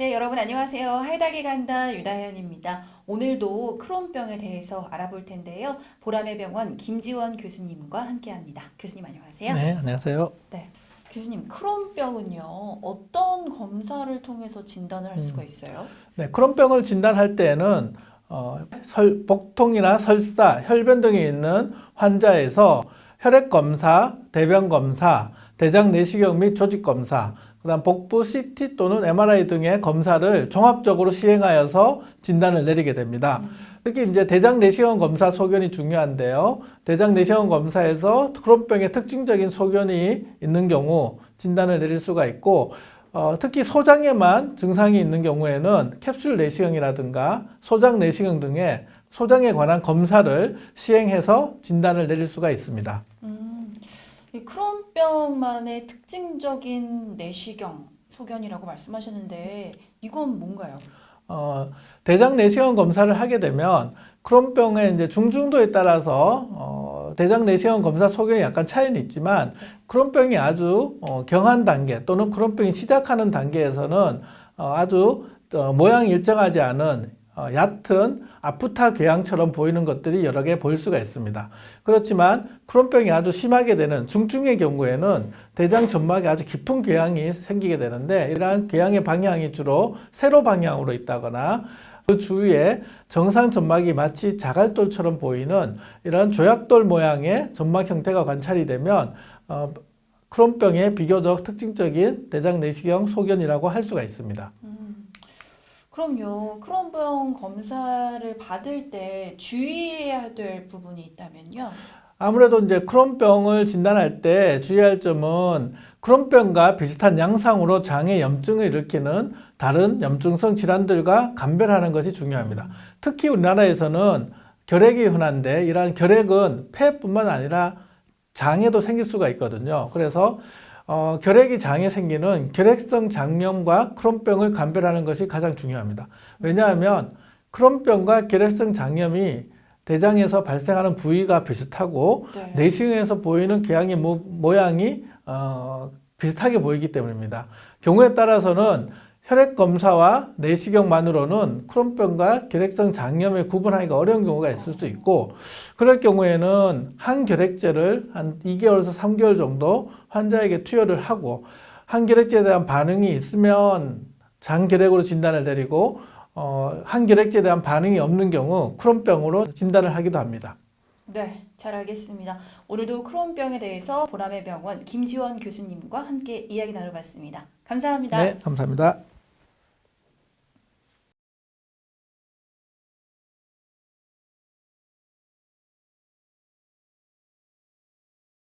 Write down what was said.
네, 여러분 안녕하세요. 하이닥이 간다 유다현입니다. 오늘도 크론병에 대해서 알아볼 텐데요. 보람의 병원 김지원 교수님과 함께합니다. 교수님 안녕하세요. 네, 안녕하세요. 네. 교수님, 크론병은요 어떤 검사를 통해서 진단을 할 수가 있어요? 네, 크론병을 진단할 때에는 어, 설, 복통이나 설사, 혈변 등이 있는 환자에서 혈액 검사, 대변 검사, 대장 내시경 및 조직 검사, 그다음 복부 CT 또는 MRI 등의 검사를 종합적으로 시행하여서 진단을 내리게 됩니다. 특히 이제 대장 내시경 검사 소견이 중요한데요. 대장 내시경 검사에서 크론병의 특징적인 소견이 있는 경우 진단을 내릴 수가 있고 어, 특히 소장에만 증상이 있는 경우에는 캡슐 내시경이라든가 소장 내시경 등의 소장에 관한 검사를 시행해서 진단을 내릴 수가 있습니다. 음, 이 크론병만의 특징적인 내시경 소견이라고 말씀하셨는데 이건 뭔가요? 어, 대장 내시경 검사를 하게 되면 크론병의 이제 중증도에 따라서 어, 대장 내시경 검사 소견이 약간 차이는 있지만 크론병이 아주 어, 경한 단계 또는 크론병이 시작하는 단계에서는 어, 아주 어, 모양이 일정하지 않은 어, 얕은 아프타 궤양처럼 보이는 것들이 여러 개 보일 수가 있습니다. 그렇지만 크론병이 아주 심하게 되는 중증의 경우에는 대장 점막에 아주 깊은 궤양이 생기게 되는데 이러한 궤양의 방향이 주로 세로 방향으로 있다거나 그 주위에 정상 점막이 마치 자갈돌처럼 보이는 이런 조약돌 모양의 점막 형태가 관찰이 되면 어, 크론병의 비교적 특징적인 대장 내시경 소견이라고 할 수가 있습니다. 음, 그럼요. 크론병 검사를 받을 때 주의해야 될 부분이 있다면요. 아무래도 이제 크론병을 진단할 때 주의할 점은 크론병과 비슷한 양상으로 장의 염증을 일으키는 다른 염증성 질환들과 감별하는 것이 중요합니다. 특히 우리나라에서는 결핵이 흔한데 이러한 결핵은 폐뿐만 아니라 장에도 생길 수가 있거든요. 그래서 어, 결핵이 장에 생기는 결핵성 장염과 크론병을 감별하는 것이 가장 중요합니다. 왜냐하면 크론병과 결핵성 장염이 대장에서 발생하는 부위가 비슷하고 네. 내시경에서 보이는 궤양의 모, 모양이 어, 비슷하게 보이기 때문입니다. 경우에 따라서는 혈액 검사와 내시경만으로는 크론병과 결핵성 장염을 구분하기가 어려운 경우가 있을 수 있고 그럴 경우에는 항결핵제를 한 2개월에서 3개월 정도 환자에게 투여를 하고 항결핵제에 대한 반응이 있으면 장결핵으로 진단을 내리고 어, 항결핵제에 대한 반응이 없는 경우 크론병으로 진단을 하기도 합니다. 네, 잘 알겠습니다. 오늘도 크론병에 대해서 보람의 병원 김지원 교수님과 함께 이야기 나눠봤습니다. 감사합니다. 네, 감사합니다.